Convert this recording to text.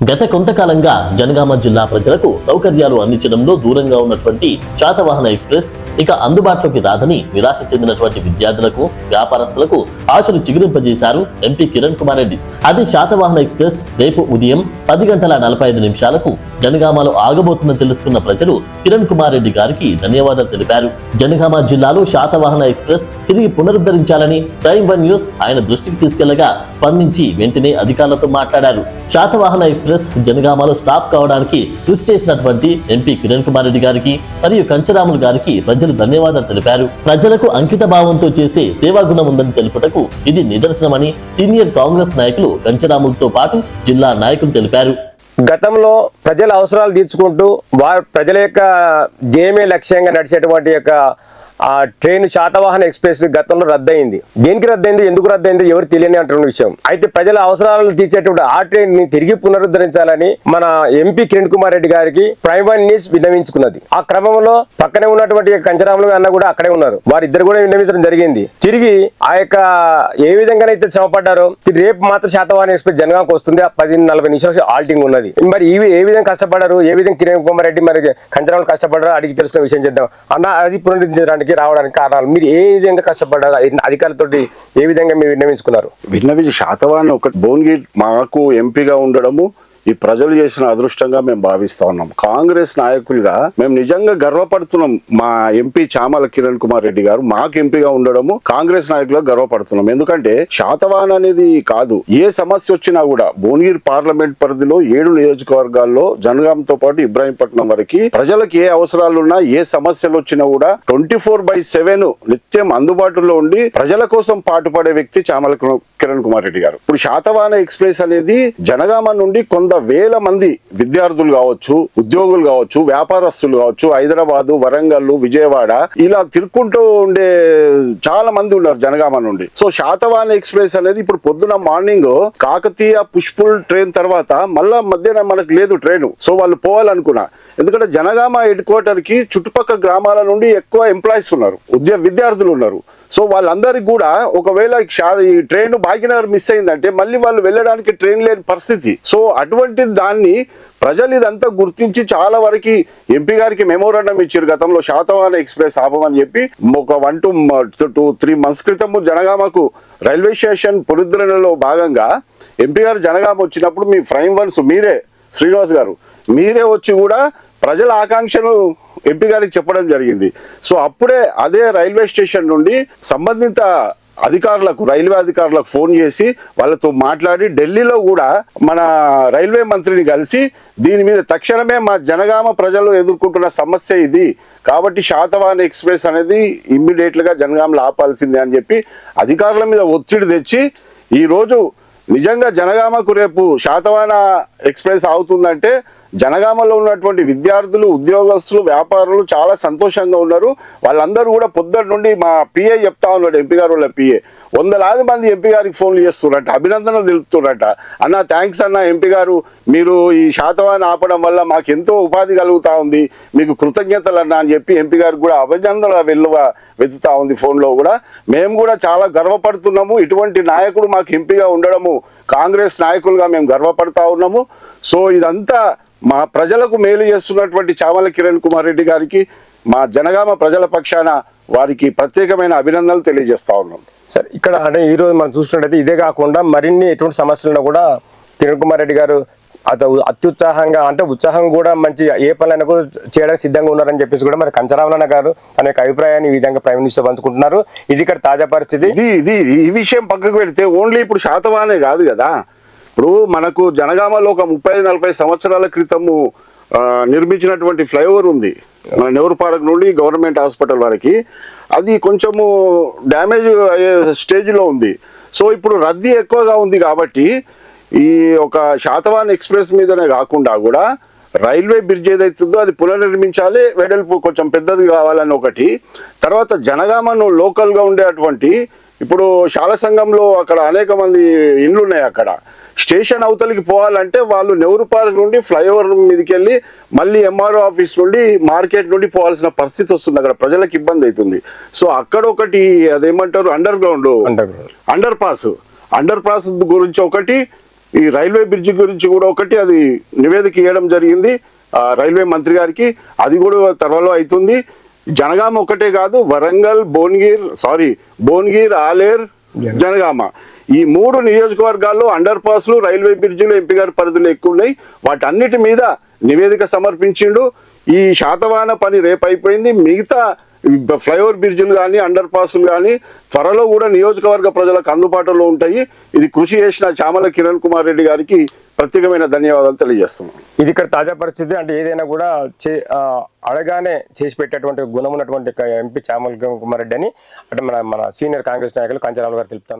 గత కొంతకాలంగా జనగామ జిల్లా ప్రజలకు సౌకర్యాలు అందించడంలో దూరంగా ఉన్నటువంటి శాతవాహన ఎక్స్ప్రెస్ ఇక అందుబాటులోకి రాదని నిరాశ చెందినటువంటి విద్యార్థులకు వ్యాపారస్తులకు ఆశలు చిగురింపజేశారు ఎంపీ కిరణ్ కుమార్ రెడ్డి. అది శాతవాహన ఎక్స్ప్రెస్ రేపు ఉదయం పది గంటల నలభై ఐదు నిమిషాలకు జనగామలో ఆగబోతుందని తెలుసుకున్న ప్రజలు కిరణ్ కుమార్ రెడ్డి గారికి ధన్యవాదాలు తెలిపారు. జనగామ జిల్లాలో శాతవాహన ఎక్స్ప్రెస్ తిరిగి పునరుద్ధరించాలని ప్రైమ్ వన్ న్యూస్ ఆయన దృష్టికి తీసుకెళ్ళగా స్పందించి వెంటనే అధికారులతో మాట్లాడారు. శాతవాహన ఎక్స్ప్రెస్ జనగామలో స్టాప్ కావడానికి కృషి చేసినటువంటి ఎంపీ కిరణ్ కుమార్ రెడ్డి గారికి మరియు కంచరాములు గారికి ప్రజలు ధన్యవాదాలు తెలిపారు. ప్రజలకు అంకిత భావంతో చేసే సేవా గుణం ఉందని తెలుపుటకు ఇది నిదర్శనమని సీనియర్ కాంగ్రెస్ నాయకులు కంచరాములతో పాటు జిల్లా నాయకులు తెలిపారు. గతంలో ప్రజల అవసరాలు తీర్చుకుంటూ వారి ప్రజల యొక్క జయమే లక్ష్యంగా నడిచేటువంటి యొక్క ఆ ట్రైన్ శాతవాహన ఎక్స్ప్రెస్ గతంలో రద్దయింది. దేనికి రద్దయింది? ఎందుకు రద్దయింది? ఎవరు తెలియని అంటున్న విషయం. అయితే ప్రజల అవసరాలను తీర్చేటువంటి ఆ ట్రైన్ని తిరిగి పునరుద్ధరించాలని మన ఎంపీ కిరణ్ కుమార్ రెడ్డి గారికి ప్రైమ్ మినిస్ విన్నవించుకున్నది. ఆ క్రమంలో పక్కనే ఉన్నటువంటి కంచరాములు అన్న కూడా అక్కడే ఉన్నారు. వారిద్దరు కూడా విన్నవించడం జరిగింది. తిరిగి ఆ యొక్క ఏ విధంగానైతే శ్రమపడ్డారో రేపు మాత్రం శాతవాహన ఎక్స్ప్రెస్ జనగాంకి వస్తుంది. ఆ పది నలభై నిమిషాలు ఆల్టింగ్ ఉన్నది. మరి ఇవి ఏ విధంగా కష్టపడ్డారు? ఏ విధంగా కిరణ్ కుమార్ రెడ్డి మరి కంచరాములు కష్టపడ్డారో అడిగి తెలుసుకున్న విషయం చేద్దాం. అన్న అది పునరుద్ధరించడానికి రావడానికి కారణాలు మీరు ఏ విధంగా కష్టపడ్డారు? అధికారులతోటి ఏ విధంగా మీరు విన్నవించుకున్నారు? విన్నవించి శాతవాన్ని ఒక భువనగిరి మాకు ఎంపీగా ఉండడము ఈ ప్రజలు చేసిన అదృష్టంగా మేము భావిస్తా ఉన్నాం. కాంగ్రెస్ నాయకులుగా మేము నిజంగా గర్వపడుతున్నాం. మా ఎంపీ చామల కిరణ్ కుమార్ రెడ్డి గారు మాకు ఎంపీగా ఉండడము కాంగ్రెస్ నాయకులుగా గర్వపడుతున్నాం. ఎందుకంటే శాతవాహన అనేది కాదు. ఏ సమస్య వచ్చినా కూడా భువనగిరి పార్లమెంట్ పరిధిలో ఏడు నియోజకవర్గాల్లో జనగాంతో పాటు ఇబ్రాహీంపట్నం వరకు ప్రజలకు ఏ అవసరాలున్నా ఏ సమస్యలు వచ్చినా కూడా ట్వంటీ ఫోర్ బై సెవెన్ నిత్యం అందుబాటులో ఉండి ప్రజల కోసం పాటుపడే వ్యక్తి చామల కిరణ్ కుమార్ రెడ్డి గారు. ఇప్పుడు శాతవాన ఎక్స్ప్రెస్ అనేది జనగామ నుండి కొంత వేల మంది విద్యార్థులు కావచ్చు ఉద్యోగులు కావచ్చు వ్యాపారస్తులు కావచ్చు హైదరాబాదు వరంగల్ విజయవాడ ఇలా తిరుక్కుంటూ ఉండే చాలా మంది ఉన్నారు జనగామ నుండి. సో శాతవాహన ఎక్స్ప్రెస్ అనేది ఇప్పుడు పొద్దున మార్నింగ్ కాకతీయ పుష్పుల్ ట్రైన్ తర్వాత మళ్ళా మధ్యాహ్నం మనకు లేదు ట్రైన్. సో వాళ్ళు పోవాలనుకున్నా. ఎందుకంటే జనగామ హెడ్ క్వార్టర్కి చుట్టుపక్కల గ్రామాల నుండి ఎక్కువ ఎంప్లాయీస్ ఉన్నారు. ఉద్యోగ విద్యార్థులు ఉన్నారు. సో వాళ్ళందరికీ కూడా ఒకవేళ ఈ ట్రైన్ భాగ్యనగర్ మిస్ అయిందంటే మళ్ళీ వాళ్ళు వెళ్ళడానికి ట్రైన్ లేని పరిస్థితి. సో అటువంటి దాన్ని ప్రజలు ఇదంతా గుర్తించి చాలా వరకు ఎంపీ గారికి మెమోరాండం ఇచ్చారు గతంలో శాతవాహన ఎక్స్ప్రెస్ ఆపమని చెప్పి. ఒక one two two three months క్రితము జనగామకు రైల్వే స్టేషన్ పునరుద్ధరణలో భాగంగా ఎంపీ గారు జనగామ వచ్చినప్పుడు మీ ఫ్రైమ్ వన్స్ మీరే శ్రీనివాస్ గారు మీరే వచ్చి కూడా ప్రజల ఆకాంక్షను ఎంపీ గారికి చెప్పడం జరిగింది. సో అప్పుడే అదే రైల్వే స్టేషన్ నుండి సంబంధిత అధికారులకు రైల్వే అధికారులకు ఫోన్ చేసి వాళ్ళతో మాట్లాడి ఢిల్లీలో కూడా మన రైల్వే మంత్రిని కలిసి దీని మీద తక్షణమే మా జనగామ ప్రజలు ఎదుర్కొంటున్న సమస్య ఇది. కాబట్టి శాతవాహన ఎక్స్ప్రెస్ అనేది ఇమ్మీడియట్ జనగామలో ఆపాల్సిందే అని చెప్పి అధికారుల మీద ఒత్తిడి తెచ్చి ఈ రోజు నిజంగా జనగామకు రేపు శాతవాహన ఎక్స్ప్రెస్ అవుతుందంటే జనగామలో ఉన్నటువంటి విద్యార్థులు ఉద్యోగస్తులు వ్యాపారులు చాలా సంతోషంగా ఉన్నారు. వాళ్ళందరూ కూడా పొద్దుటి నుండి మా పిఏ చెప్తా ఉన్నాడు ఎంపీ గారు వాళ్ళ పిఏ. వందలాది మంది ఎంపీ గారికి ఫోన్లు చేస్తున్నారట అభినందనలు తెలుపుతున్నారట. అన్న థ్యాంక్స్ అన్న ఎంపీ గారు మీరు ఈ శాతవాన్ని ఆపడం వల్ల మాకు ఎంతో ఉపాధి కలుగుతా ఉంది. మీకు కృతజ్ఞతలు అన్న అని చెప్పి ఎంపీ గారికి కూడా అభినందనల వెల్లువ వెతుతా ఉంది ఫోన్లో కూడా. మేము కూడా చాలా గర్వపడుతున్నాము. ఇటువంటి నాయకుడు మాకు ఎంపీగా ఉండడము కాంగ్రెస్ నాయకులుగా మేము గర్వపడతా ఉన్నాము. సో ఇదంతా మా ప్రజలకు మేలు చేస్తున్నటువంటి చామల కిరణ్ కుమార్ రెడ్డి గారికి మా జనగామ ప్రజల పక్షాన వారికి ప్రత్యేకమైన అభినందనలు తెలియజేస్తా ఉన్నాం. సరే ఇక్కడ అంటే ఈ రోజు మనం చూసినట్టయితే ఇదే కాకుండా మరిన్ని ఎటువంటి సమస్యలు కూడా కిరణ్ కుమార్ రెడ్డి గారు అత అత్యుత్సాహంగా అంటే ఉత్సాహం కూడా మంచి ఏ పనులైనా కూడా చేయడానికి సిద్ధంగా ఉన్నారని చెప్పేసి కూడా మరి కంచరామలన్న గారు తన యొక్క అభిప్రాయాన్ని ఈ విధంగా ప్రైమ్ మినిస్టర్ పంచుకుంటున్నారు. ఇది ఇక్కడ తాజా పరిస్థితి. ఇది ఇది ఈ విషయం పక్కకు పెడితే ఓన్లీ ఇప్పుడు శాతవానే కాదు కదా. ఇప్పుడు మనకు జనగామలో ఒక ముప్పై నలభై సంవత్సరాల క్రితము నిర్మించినటువంటి ఫ్లైఓవర్ ఉంది. మన నెహ్రూ పార్క్ నుండి గవర్నమెంట్ హాస్పిటల్ వరకు. అది కొంచెము డ్యామేజ్ అయ్యే స్టేజ్లో ఉంది. సో ఇప్పుడు రద్దీ ఎక్కువగా ఉంది కాబట్టి ఈ ఒక శాతవాన్ ఎక్స్ప్రెస్ మీదనే కాకుండా కూడా రైల్వే బ్రిడ్జ్ ఏదైతుందో అది పునర్నిర్మించాలి వెడల్పు కొంచెం పెద్దది కావాలని ఒకటి. తర్వాత జనగామను లోకల్గా ఉండేటువంటి ఇప్పుడు శాల సంఘంలో అక్కడ అనేక మంది ఇండ్లు ఉన్నాయి అక్కడ. స్టేషన్ అవతలికి పోవాలంటే వాళ్ళు నెహ్రూ పార్క్ నుండి ఫ్లైఓవర్ మీదకి వెళ్ళి మళ్ళీ ఎంఆర్ఓ ఆఫీస్ నుండి మార్కెట్ నుండి పోవాల్సిన పరిస్థితి వస్తుంది అక్కడ. ప్రజలకు ఇబ్బంది అవుతుంది. సో అక్కడ ఒకటి అదేమంటారు? Underground. Underpass underpass గురించి ఒకటి ఈ రైల్వే బ్రిడ్జి గురించి కూడా ఒకటి అది నివేదిక ఇవ్వడం జరిగింది. రైల్వే మంత్రి గారికి. అది కూడా త్వరలో అవుతుంది. జనగామ ఒకటే కాదు వరంగల్ భువనగిర్ సారీ భువనగిర్ ఆలేర్ జనగామ. ఈ మూడు నియోజకవర్గాల్లో అండర్ పాస్లు రైల్వే బ్రిడ్జిలు ఎంపీ గారి పరిధులు ఎక్కువ ఉన్నాయి. వాటన్నిటి మీద నివేదిక సమర్పించిండు. ఈ శాతవాహన పని రేపు అయిపోయింది. మిగతా ఫ్లైఓవర్ బ్రిడ్జిలు కానీ అండర్ పాస్లు కానీ త్వరలో కూడా నియోజకవర్గ ప్రజలకు అందుబాటులో ఉంటాయి. ఇది కృషి చేసిన చామల కిరణ్ కుమార్ రెడ్డి గారికి ప్రత్యేకమైన ధన్యవాదాలు తెలియజేస్తున్నాం. ఇది ఇక్కడ తాజా పరిస్థితి. అంటే ఏదైనా కూడా చే అడగానే చేసి పెట్టేటువంటి గుణం ఉన్నటువంటి ఎంపీ చామల్ కుమార్ రెడ్డి అని అంటే మన మన సీనియర్ కాంగ్రెస్ నాయకులు కంచరాలు గారు తెలుపుతాను